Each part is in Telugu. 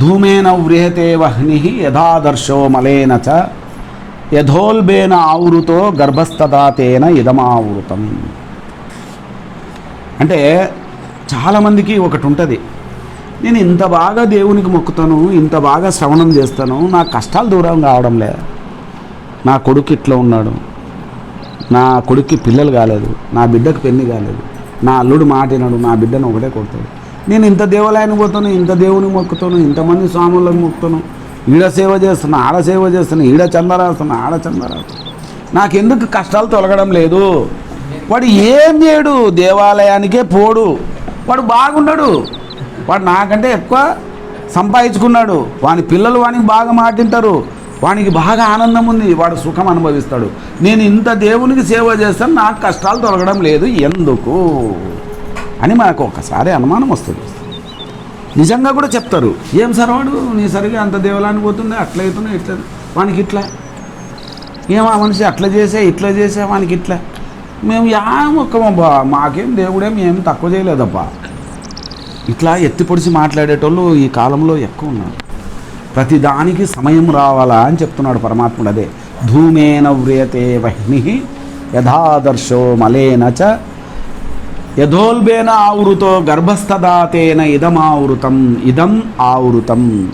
ధూమేన వ్రియతే వహ్ని యథాదర్శో మలేన చ యథోల్బేన ఆవృతో గర్భస్థదాతేన ఇదమావృతం అంటే చాలామందికి ఒకటి ఉంటుంది. నేను ఇంత బాగా దేవునికి మొక్కుతాను ఇంత బాగా శ్రవణం చేస్తాను నా కష్టాలు దూరం కావడం లే. నా కొడుకు ఇట్లా ఉన్నాడు. నా కొడుక్కి పిల్లలు కాలేదు నా బిడ్డకు పెళ్ళి కాలేదు. నా అల్లుడు మాటినాడు నా బిడ్డను ఒకటే కొడతాడు. నేను ఇంత దేవాలయానికి పోతాను ఇంత దేవుని మొక్కుతాను ఇంతమంది స్వాములను మొక్కుతాను. ఈడ సేవ చేస్తున్నా ఆడ సేవ చేస్తున్నా ఈడ చంద ఆడ చంద నాకు నాకెందుకు కష్టాలు తొలగడం లేదు. వాడు ఏం చేయడు దేవాలయానికే పోడు. వాడు బాగున్నాడు వాడు నాకంటే ఎక్కువ సంపాదించుకున్నాడు. వాని పిల్లలు వానికి బాగా మాటింటారు. వానికి బాగా ఆనందం ఉంది. వాడు సుఖం అనుభవిస్తాడు. నేను ఇంత దేవునికి సేవ చేస్తాను నాకు కష్టాలు తొలగడం లేదు. ఎందుకు? అని మనకు ఒకసారి అనుమానం వస్తుంది. నిజంగా కూడా చెప్తారు ఏం సార్ వాడు? నీ సరిగా అంత దేవలానికి పోతుండే అట్లా అవుతుండే ఇట్లా వానికి ఇట్లా. ఏమా మనిషి అట్లా చేసే ఇట్లా చేసే వానికి ఇట్లా. మేము ఏం ఒక్కమబ్బా మాకేం దేవుడేం ఏం తక్కువ చేయలేదబ్బా. ఇట్లా ఎత్తి పొడిచి మాట్లాడేటోళ్ళు ఈ కాలంలో ఎక్కువ ఉన్నారు. ప్రతి దానికి సమయం రావాలా అని చెప్తున్నాడు పరమాత్ముడు అదే. ధూమేన వ్రియతే వహ్ని యథాదర్శో మలేన చ యథోల్బేన ఆవృతో గర్భస్థదాతేన ఇదమావృతం ఇదం ఆవృతం.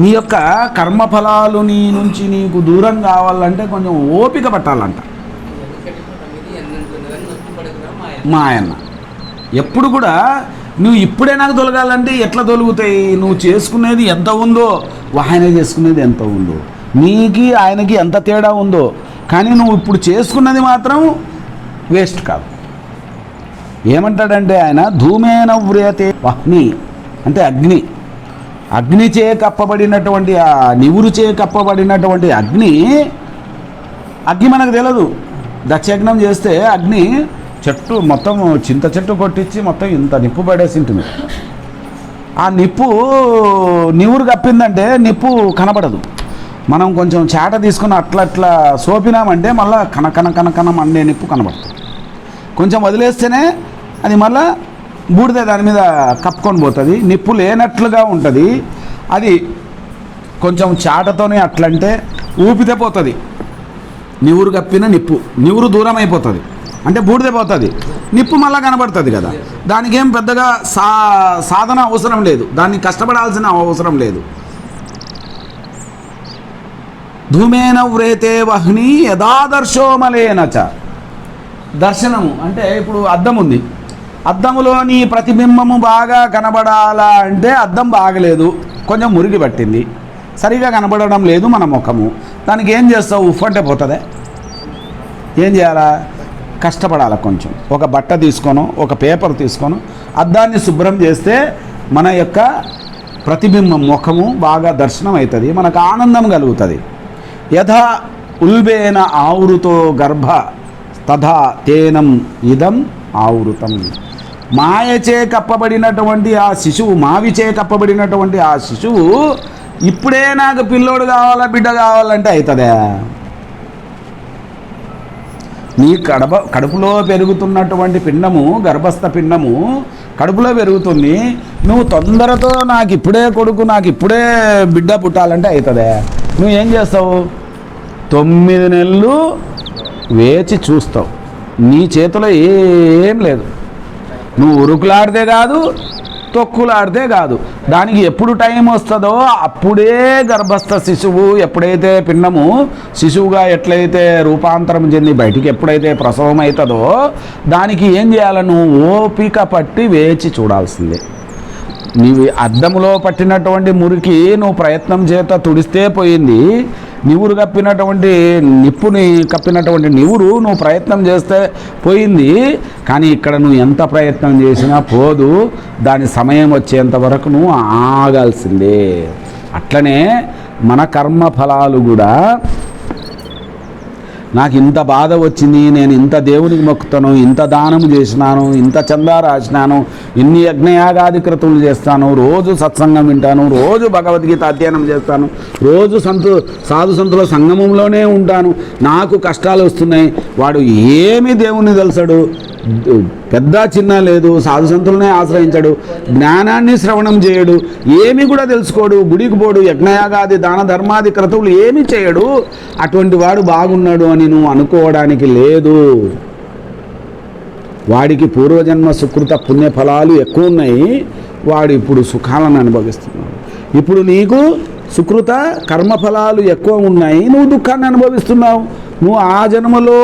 నీ యొక్క కర్మఫలాలు నీ నుంచి నీకు దూరం కావాలంటే కొంచెం ఓపిక పట్టాలంట. మా ఆయన ఎప్పుడు కూడా నువ్వు ఇప్పుడే నాకు తొలగాలంటే ఎట్లా తొలుగుతాయి? నువ్వు చేసుకునేది ఎంత ఉందో ఆయన చేసుకునేది ఎంత ఉందో. నీకి ఆయనకి ఎంత తేడా ఉందో. కానీ నువ్వు ఇప్పుడు చేసుకున్నది మాత్రం వేస్ట్ కాదు. ఏమంటాడంటే ఆయన ధూమేన వ్రేతే వహ్ని అంటే అగ్ని. అగ్ని చే కప్పబడినటువంటి ఆ నివురు చే కప్పబడినటువంటి అగ్ని అగ్ని మనకు తెలియదు దక్షయజ్ఞం చేస్తే అగ్ని చెట్టు మొత్తం చింత చెట్టు కొట్టించి మొత్తం ఇంత నిప్పు పడేసి ఉంటుంది ఆ నిప్పు నివురు కప్పిందంటే నిప్పు కనబడదు. మనం కొంచెం చాట తీసుకుని అట్లా అట్లా సోపినామంటే మళ్ళీ కన కన కన కన మండే నిప్పు కనబడుతుంది. కొంచెం వదిలేస్తేనే అది మళ్ళా బూడిద దాని మీద కప్పుకొని పోతుంది. నిప్పు లేనట్లుగా ఉంటుంది. అది కొంచెం చాటతోనే అట్లంటే ఊపితే పోతుంది. నివురు కప్పిన నిప్పు. నివురు దూరం అయిపోతుంది అంటే బూడిదే పోతుంది. నిప్పు మళ్ళా కనబడుతుంది కదా. దానికి ఏం పెద్దగా సా సాధన అవసరం లేదు. దాన్ని కష్టపడాల్సిన అవసరం లేదు. ధూమేన వ్రేతే వహ్ని యథాదర్శోమలేనచ దర్శనము. అంటే ఇప్పుడు అద్దం ఉంది అద్దంలోని ప్రతిబింబము బాగా కనబడాలా అంటే అద్దం బాగలేదు. కొంచెం మురిగి పట్టింది. సరిగా కనబడడం లేదు మన ముఖము. దానికి ఏం చేస్తావు? ఉఫ్ అంటే పోతుందే. ఏం చేయాలా? కష్టపడాలి కొంచెం. ఒక బట్ట తీసుకోను ఒక పేపర్ తీసుకోను అద్దాన్ని శుభ్రం చేస్తే మన యొక్క ప్రతిబింబం ముఖము బాగా దర్శనం అవుతుంది మనకు ఆనందం కలుగుతుంది. యథా ఉల్బేన ఆవృతో గర్భ తథా తేనం ఇదం ఆవృతం. మాయచే కప్పబడినటువంటి ఆ శిశువు మావిచే కప్పబడినటువంటి ఆ శిశువు ఇప్పుడే నాకు పిల్లోడు కావాలా బిడ్డ కావాలంటే అవుతుందా నీ కడప కడుపులో పెరుగుతున్నటువంటి పిండము గర్భస్థ పిండము కడుపులో పెరుగుతుంది. నువ్వు తొందరతో నాకు ఇప్పుడే కొడుకు నాకు ఇప్పుడే బిడ్డ పుట్టాలంటే అవుతుందే నువ్వు ఏం చేస్తావు? తొమ్మిది నెలలు వేచి చూస్తావు. నీ చేతిలో ఏం లేదు. నువ్వు ఉరుకులాడితే కాదు తొక్కులాడితే కాదు. దానికి ఎప్పుడు టైం వస్తుందో అప్పుడే గర్భస్థ శిశువు ఎప్పుడైతే పిండము శిశువుగా ఎట్లయితే రూపాంతరం చెంది బయటికి ఎప్పుడైతే ప్రసవం అవుతుందో దానికి ఏం చేయాలి? నువ్వు ఓపిక పట్టి వేచి చూడాల్సిందే. నీవు అద్దములో పట్టినటువంటి మురికి నువ్వు ప్రయత్నం చేత తుడిస్తే పోయింది. నివురు కప్పినటువంటి నిప్పుని కప్పినటువంటి నివురు నువ్వు ప్రయత్నం చేస్తే పోయింది. కానీ ఇక్కడ నువ్వు ఎంత ప్రయత్నం చేసినా పోదు. దాని సమయం వచ్చేంత వరకు నువ్వు ఆగాల్సిందే. అట్లనే మన కర్మ ఫలాలు కూడా నాకు ఇంత బాధ వచ్చింది నేను ఇంత దేవునికి మొక్కుతాను ఇంత దానం చేసినాను ఇంత చందా రాసినాను ఇన్ని యజ్ఞయాగాది క్రతువులు చేస్తాను రోజు సత్సంగం వింటాను రోజు భగవద్గీత అధ్యయనం చేస్తాను రోజు సంతు సాధు సంతుల సంగమంలోనే ఉంటాను. నాకు కష్టాలు వస్తున్నాయి వాడు ఏమి దేవుని తెలుసాడు? పెద్ద చిన్న లేదు సాధు సంతులనే ఆశ్రయించాడు జ్ఞానాన్ని శ్రవణం చేయడు ఏమి కూడా తెలుసుకోడు గుడికి పోడు యజ్ఞయాగాది దాన ధర్మాది క్రతువులు ఏమి చేయడు. అటువంటి వాడు బాగున్నాడు అని నువ్వు అనుకోవడానికి లేదు. వాడికి పూర్వజన్మ సుకృత పుణ్య ఫలాలు ఎక్కువ ఉన్నాయి వాడు ఇప్పుడు సుఖాలను అనుభవిస్తున్నాడు. ఇప్పుడు నీకు సుకృత కర్మఫలాలు ఎక్కువ ఉన్నాయి నువ్వు దుఃఖాన్ని అనుభవిస్తున్నావు. నువ్వు ఆ జన్మలో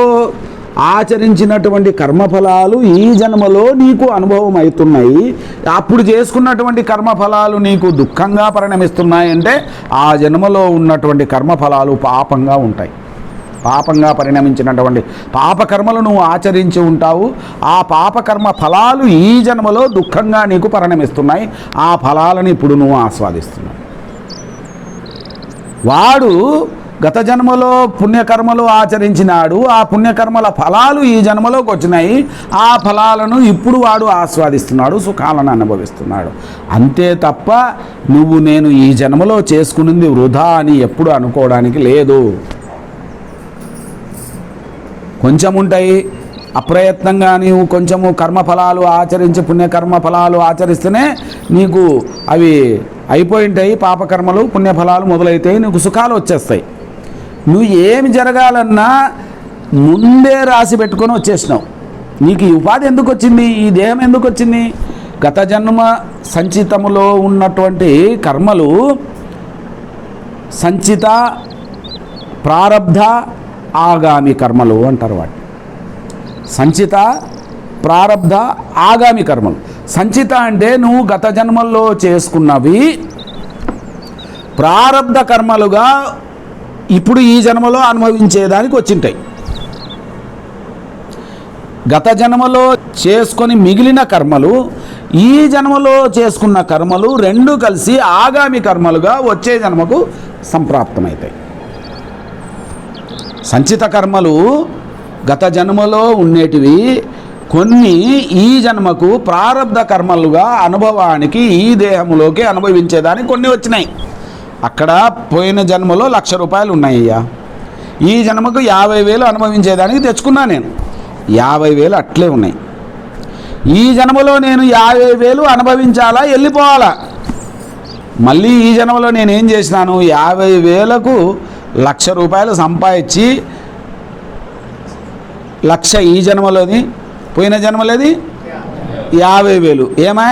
ఆచరించినటువంటి కర్మఫలాలు ఈ జన్మలో నీకు అనుభవం అవుతున్నాయి అప్పుడు చేసుకున్నటువంటి కర్మఫలాలు నీకు దుఃఖంగా పరిణమిస్తున్నాయంటే ఆ జన్మలో ఉన్నటువంటి కర్మఫలాలు పాపంగా ఉంటాయి. పాపంగా పరిణమించినటువంటి పాపకర్మలు నువ్వు ఆచరించి ఉంటావు. ఆ పాపకర్మ ఫలాలు ఈ జన్మలో దుఃఖంగా నీకు పరిణమిస్తున్నాయి. ఆ ఫలాలను ఇప్పుడు నువ్వు ఆస్వాదిస్తున్నావు. వాడు గత జన్మలో పుణ్యకర్మలు ఆచరించినాడు. ఆ పుణ్యకర్మల ఫలాలు ఈ జన్మలోకి వచ్చినాయి. ఆ ఫలాలను ఇప్పుడు వాడు ఆస్వాదిస్తున్నాడు సుఖాలను అనుభవిస్తున్నాడు. అంతే తప్ప నువ్వు నేను ఈ జన్మలో చేసుకున్నది వృధా అని ఎప్పుడు అనుకోవడానికి లేదు. కొంచెం ఉంటాయి అప్రయత్నంగా నీవు కొంచెము కర్మఫలాలు ఆచరించి పుణ్యకర్మ ఫలాలు ఆచరిస్తేనే నీకు అవి అయిపోయి ఉంటాయి పాపకర్మలు పుణ్యఫలాలు మొదలైతాయి నీకు సుఖాలు వచ్చేస్తాయి. నువ్వు ఏమి జరగాలన్నా ముందే రాసి పెట్టుకొని వచ్చేసినావు. నీకు ఈ ఉపాధి ఎందుకు వచ్చింది? ఈ దేహం ఎందుకు వచ్చింది? గత జన్మ సంచితములో ఉన్నటువంటి కర్మలు సంచిత ప్రారబ్ధ ఆగామి కర్మలు అంటారు వాటి సంచిత ప్రారబ్ధ ఆగామి కర్మలు. సంచిత అంటే నువ్వు గత జన్మల్లో చేసుకున్నవి ప్రారబ్ధ కర్మలుగా ఇప్పుడు ఈ జన్మలో అనుభవించేదానికి వచ్చింటాయి. గత జన్మలో చేసుకొని మిగిలిన కర్మలు ఈ జన్మలో చేసుకున్న కర్మలు రెండు కలిసి ఆగామి కర్మలుగా వచ్చే జన్మకు సంప్రాప్తమవుతాయి సంచిత కర్మలు గత జన్మలో ఉండేటివి కొన్ని ఈ జన్మకు ప్రారబ్ధ కర్మలుగా అనుభవానికి ఈ దేహంలోకి అనుభవించేదానికి కొన్ని వచ్చినాయి. అక్కడ పోయిన జన్మలో లక్ష రూపాయలు ఉన్నాయ్యా. ఈ జన్మకు యాభై వేలు అనుభవించేదానికి తెచ్చుకున్నా నేను. యాభై వేలు అట్లే ఉన్నాయి. ఈ జన్మలో నేను యాభై వేలు అనుభవించాలా వెళ్ళిపోవాలా? మళ్ళీ ఈ జన్మలో నేను ఏం చేసినాను? యాభై వేలకు లక్ష రూపాయలు సంపాదించి లక్ష ఈ జన్మలోది పోయిన జన్మలోది? యాభై వేలు. ఏమా?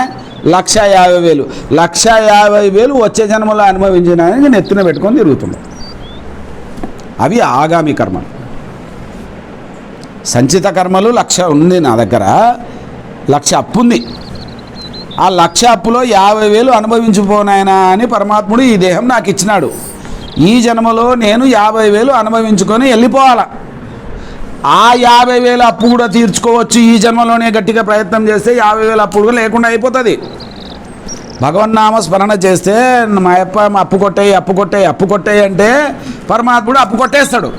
లక్ష యాభై వేలు. లక్ష యాభై వేలు వచ్చే జన్మలో అనుభవించడానికి ఎత్తున పెట్టుకొని తిరుగుతున్నాను అవి ఆగామి కర్మలు. సంచిత కర్మలు లక్ష ఉంది నా దగ్గర. లక్ష అప్పు ఉంది. ఆ లక్ష అప్పులో యాభై వేలు అనుభవించిపోనాయనా అని పరమాత్ముడు ఈ దేహం నాకు ఇచ్చినాడు. ఈ జన్మలో నేను యాభై వేలు అనుభవించుకొని వెళ్ళిపోవాలా? ఆ యాభై వేల అప్పు కూడా తీర్చుకోవచ్చు ఈ జన్మలోనే గట్టిగా ప్రయత్నం చేస్తే యాభై వేల అప్పు కూడా లేకుండా అయిపోతుంది. భగవన్నామ స్మరణ చేస్తే మా అప్ప అప్పు కొట్టేయి అప్పు కొట్టేయి అప్పు కొట్టేయి అంటే పరమాత్ముడు అప్పు కొట్టేస్తాడు.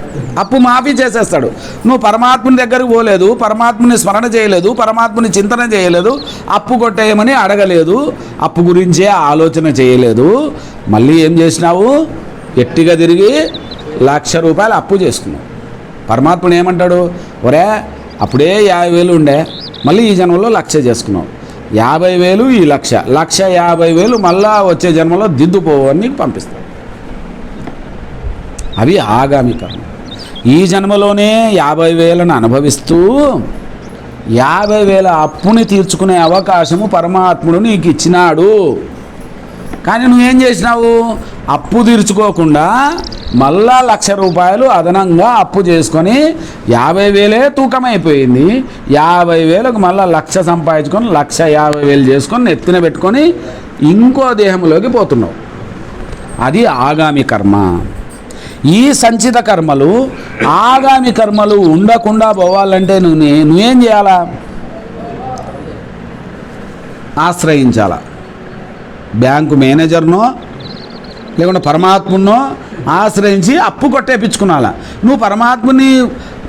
అప్పు మాఫీ చేసేస్తాడు. నువ్వు పరమాత్ముని దగ్గరకు పోలేదు పరమాత్ముని స్మరణ చేయలేదు పరమాత్ముని చింతన చేయలేదు అప్పు కొట్టేయమని అడగలేదు అప్పు గురించే ఆలోచన చేయలేదు మళ్ళీ ఏం చేసినావు? ఎట్టిగా తిరిగి లక్ష రూపాయలు అప్పు చేసుకున్నావు. పరమాత్ముడు ఏమంటాడు? ఒరే అప్పుడే యాభై వేలు ఉండే మళ్ళీ ఈ జన్మలో లక్ష చేసుకున్నావు. యాభై వేలు ఈ లక్ష లక్ష యాభై వేలు మళ్ళా వచ్చే జన్మలో దిద్దుపోవని నీకు పంపిస్తాడు. అవి ఆగామి కర్మ. ఈ జన్మలోనే యాభై వేలను అనుభవిస్తూ యాభై వేల అప్పుని తీర్చుకునే అవకాశము పరమాత్ముడు నీకు ఇచ్చినాడు. కానీ నువ్వేం చేసినావు? అప్పు తీర్చుకోకుండా మళ్ళా లక్ష రూపాయలు అదనంగా అప్పు చేసుకొని యాభై వేలే తూకమైపోయింది. యాభై వేలకు మళ్ళా లక్ష సంపాదించుకొని లక్ష యాభై వేలు చేసుకొని నెత్తిన పెట్టుకొని ఇంకో దేహంలోకి పోతున్నావు. అది ఆగామి కర్మ. ఈ సంచిత కర్మలు ఆగామి కర్మలు ఉండకుండా పోవాలంటే నువ్వు నువ్వేం చేయాలా? ఆశ్రయించాలా? బ్యాంకు మేనేజర్నో లేకుంటే పరమాత్మనో ఆశ్రయించి అప్పు కొట్టేపించుకున్నాలా నువ్వు పరమాత్మని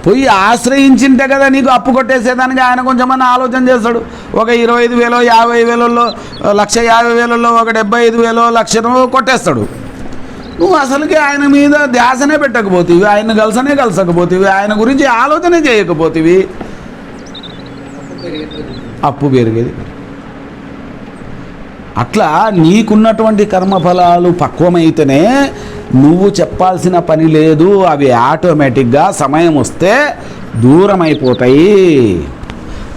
పోయి ఆశ్రయించింటే కదా నీకు అప్పు కొట్టేసేదానికి ఆయన కొంచెమన్నా ఆలోచన చేస్తాడు. ఒక ఇరవై ఐదు వేలో యాభై వేలలో లక్ష యాభై వేలలో ఒక డెబ్బై ఐదు వేలో లక్షను కొట్టేస్తాడు. నువ్వు అసలుకి ఆయన మీద ధ్యాసనే పెట్టకపోతేవి ఆయన కలిసనే కలసకపోతేవి ఆయన గురించి ఆలోచనే చేయకపోతేవి. అప్పు పెరిగేది అట్లా నీకున్నటువంటి కర్మఫలాలు పక్వమైతేనే నువ్వు చెప్పాల్సిన పని లేదు అవి ఆటోమేటిక్గా సమయం వస్తే దూరం అయిపోతాయి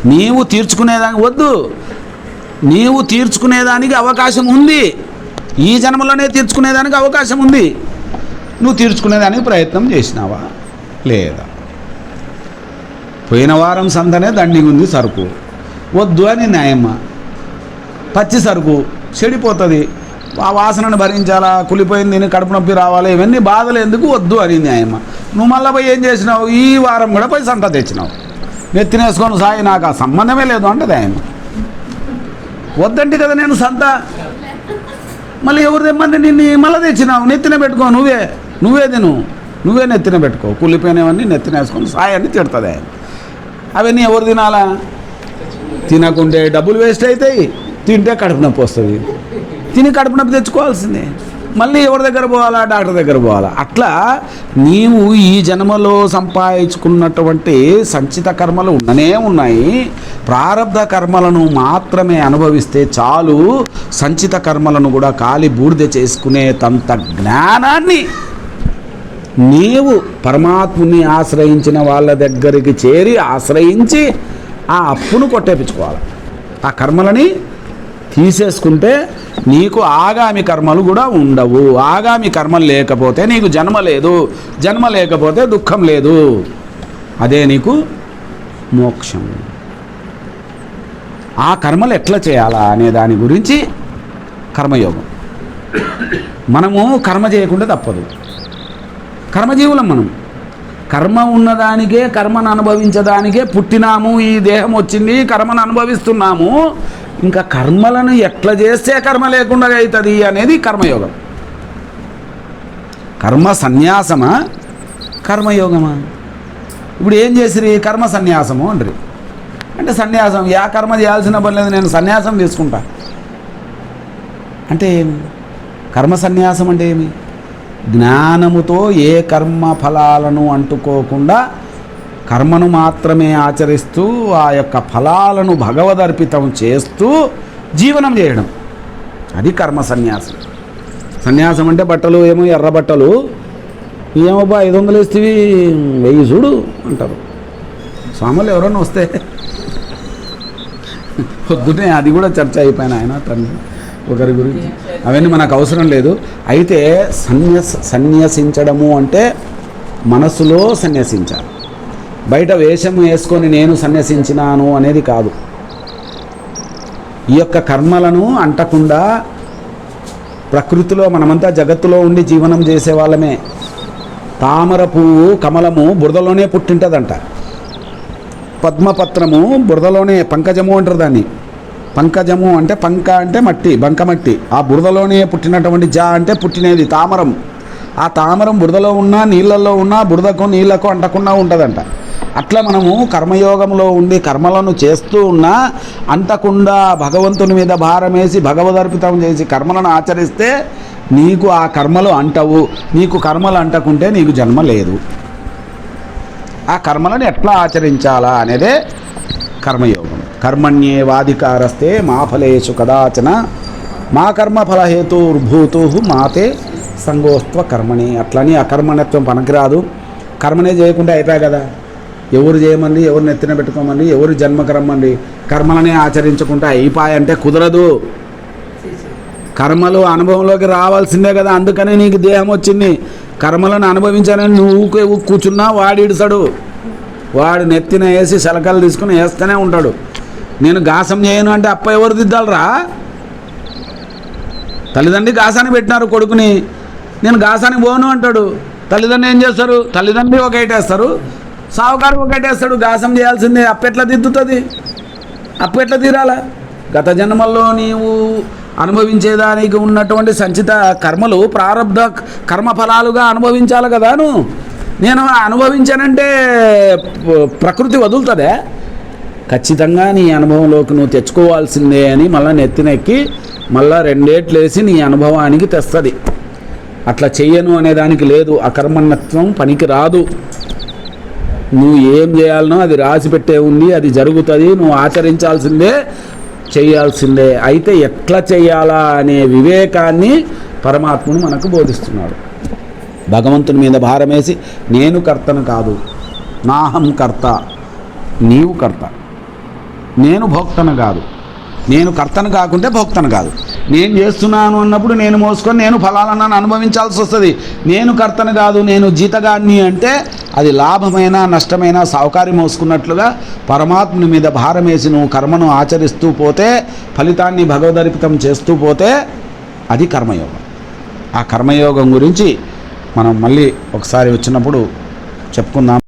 నీవు తీర్చుకునేదానికి వద్దు. నీవు తీర్చుకునేదానికి అవకాశం ఉంది. ఈ జన్మలోనే తీర్చుకునేదానికి అవకాశం ఉంది. నువ్వు తీర్చుకునేదానికి ప్రయత్నం చేసినావా? లేదా? పోయిన వారం సంతనే దండిగా ఉంది సరుకు. వద్దు అని న్యాయమ్మ పచ్చి సరుకు చెడిపోతుంది. ఆ వాసనను భరించాలా? కులిపోయింది నేను కడుపు నొప్పి రావాలి ఇవన్నీ బాధలు ఎందుకు వద్దు అని ఆయమ్మ. నువ్వు మళ్ళీ పోయి ఏం చేసినావు? ఈ వారం కూడా పోయి సంత తెచ్చినావు. నెత్తినేసుకొని సాయి నాకు ఆ సంబంధమే లేదు అంటది ఆయమ్మ. వద్దంటే కదా నేను సంత. మళ్ళీ ఎవరు తెమ్మంటే నిన్ను మళ్ళీ తెచ్చినావు. నెత్తిన పెట్టుకో నువ్వే. నువ్వే తిను. నువ్వే నెత్తిన పెట్టుకో. కుళ్ళిపోయినవన్నీ నెత్తిన వేసుకొని సాయి అని తిడుతుంది ఆయన అవన్నీ ఎవరు తినాలా? తినకుంటే డబ్బులు వేస్ట్ అవుతాయి. తింటే కడుపు నొప్పి వస్తుంది. తిని కడుపు నొప్పి తెచ్చుకోవాల్సిందే. మళ్ళీ ఎవరి దగ్గర పోవాలా? డాక్టర్ దగ్గర పోవాలా? అట్లా నీవు ఈ జన్మలో సంపాదించుకున్నటువంటి సంచిత కర్మలు ఉండనే ఉన్నాయి. ప్రారంధ కర్మలను మాత్రమే అనుభవిస్తే చాలు సంచిత కర్మలను కూడా కాలి బూడిద చేసుకునే తంత జ్ఞానాన్ని నీవు పరమాత్ముని ఆశ్రయించిన వాళ్ళ దగ్గరికి చేరి ఆశ్రయించి ఆ అప్పును కొట్టేపించుకోవాలి. ఆ కర్మలని తీసేసుకుంటే నీకు ఆగామి కర్మలు కూడా ఉండవు. ఆగామి కర్మలు లేకపోతే నీకు జన్మ లేదు. జన్మ లేకపోతే దుఃఖం లేదు. అదే నీకు మోక్షం. ఆ కర్మలు ఎట్లా చేయాలా అనే దాని గురించి కర్మయోగం. మనము కర్మ చేయకుండా తప్పదు. కర్మజీవులం మనం. కర్మ ఉన్నదానికే కర్మను అనుభవించడానికే పుట్టినాము ఈ దేహం వచ్చింది కర్మను అనుభవిస్తున్నాము. ఇంకా కర్మలను ఎట్లా చేస్తే కర్మ లేకుండా అవుతుంది అనేది కర్మయోగం. కర్మ సన్యాసమా? కర్మయోగమా? ఇప్పుడు ఏం చేసిరి? కర్మ సన్యాసము అంటారు అంటే సన్యాసం యా కర్మ చేయాల్సిన పని లేదు నేను సన్యాసం తీసుకుంటా. అంటే ఏమి? కర్మ సన్యాసం అంటే ఏమి? జ్ఞానముతో ఏ కర్మ ఫలాలను అంటుకోకుండా కర్మను మాత్రమే ఆచరిస్తూ ఆ యొక్క ఫలాలను భగవదర్పితం చేస్తూ జీవనం చేయడం. అది కర్మ సన్యాసం. సన్యాసం అంటే బట్టలు ఏమో ఎర్ర బట్టలు. ఏమోబా ఐదు వందలు వేస్తేవి వెయ్యి చూడు అంటారు. స్వాములు ఎవరన్నా వస్తే పొద్దునే అది కూడా చర్చ అయిపోయిన ఆయన తండ్రి ఒకరి గురించి. అవన్నీ మనకు అవసరం లేదు. అయితే సన్యస్ సన్యసించడము అంటే మనసులో సన్యసించాలి. బయట వేషం వేసుకొని నేను సన్యసించినాను అనేది కాదు. ఈ యొక్క కర్మలను అంటకుండా ప్రకృతిలో మనమంతా జగత్తులో ఉండి జీవనం చేసే వాళ్ళమే. తామర పువ్వు కమలము బురదలోనే పుట్టింటదంట. పద్మపత్రము బురదలోనే పంకజము అంటారు దాన్ని. పంకజము అంటే పంక అంటే మట్టి బంకమట్టి ఆ బురదలోనే పుట్టినటువంటి జా అంటే పుట్టినది తామరం. ఆ తామరం బురదలో ఉన్నా నీళ్ళల్లో ఉన్నా బురదకు నీళ్ళకు అంటకుండా ఉంటుందంట. అట్లా మనము కర్మయోగంలో ఉండి కర్మలను చేస్తూ ఉన్నా అంతకుండా భగవంతుని మీద భారమేసి భగవదర్పితం చేసి కర్మలను ఆచరిస్తే నీకు ఆ కర్మలు అంటవు. నీకు కర్మలు అంటకుంటే నీకు జన్మ లేదు. ఆ కర్మలను ఎట్లా ఆచరించాలా అనేదే కర్మయోగం. కర్మణ్యేవాధికారస్తే మా ఫలేషు కదాచన మా కర్మ ఫలహేతుర్భూతు మాతే సంగోస్త్వ కర్మణి. అట్లని అకర్మణత్వం పనికిరాదు. కర్మనే చేయకుండా అయిపోయా కదా. ఎవరు చేయమండి ఎవరు నెత్తిన పెట్టుకోమండి ఎవరు జన్మకు రమ్మండి. కర్మలనే ఆచరించకుండా అయిపోయంటే కుదరదు. కర్మలు అనుభవంలోకి రావాల్సిందే కదా అందుకనే నీకు దేహం వచ్చింది. కర్మలను అనుభవించాలని నువ్వు ఊకే కూర్చున్నా వాడు ఇడుస్తాడు వాడు నెత్తిన వేసి శలకలు తీసుకుని వేస్తూనే ఉంటాడు. నేను గాసం చేయను అంటే అప్ప ఎవరు దిద్దాలరా? తల్లిదండ్రి గాసాన్ని పెట్టినారు కొడుకుని. నేను గాసానికి పోను అంటాడు. తల్లిదండ్రులు ఏం చేస్తారు? తల్లిదండ్రి ఒక వేస్తారు సావుకారు ఒకటేస్తాడు గాసం చేయాల్సిందే. అప్పెట్లా దిద్దుతుంది? అప్పెట్లా తీరాలా? గత జన్మల్లో నీవు అనుభవించేదానికి ఉన్నటువంటి సంచిత కర్మలు ప్రారంభ కర్మఫలాలుగా అనుభవించాలి కదాను నేను అనుభవించానంటే ప్రకృతి వదులుతుందే. ఖచ్చితంగా నీ అనుభవంలోకి నువ్వు తెచ్చుకోవాల్సిందే అని మళ్ళీ నెత్తినెక్కి మళ్ళీ రెండేట్లు వేసి నీ అనుభవానికి తెస్తుంది. అట్లా చెయ్యను అనేదానికి లేదు. అకర్మణత్వం పనికి రాదు నువ్వు ఏం చేయాలనో అది రాసి పెట్టే ఉంది అది జరుగుతుంది నువ్వు ఆచరించాల్సిందే చేయాల్సిందే. అయితే ఎట్లా చేయాలా అనే వివేకాన్ని పరమాత్ముడు మనకు బోధిస్తున్నాడు. భగవంతుని మీద భారమేసి నేను కర్తను కాదు నాహం కర్త నీవు కర్త. నేను భోక్తను కాదు. నేను కర్తను కాకుంటే భోక్తను కాదు. నేను చేస్తున్నాను అన్నప్పుడు నేను మోసుకొని నేను ఫలాలను అనుభవించాల్సి వస్తుంది. నేను కర్తను కాదు నేను జీతగాన్ని అంటే అది లాభమైన నష్టమైన సౌకారి మోసుకున్నట్లుగా పరమాత్ముని మీద భారం వేసి నువ్వు కర్మను ఆచరిస్తూ పోతే ఫలితాన్ని భగవదర్పితం చేస్తూ పోతే అది కర్మయోగం. ఆ కర్మయోగం గురించి మనం మళ్ళీ ఒకసారి వచ్చినప్పుడు చెప్పుకుందాం.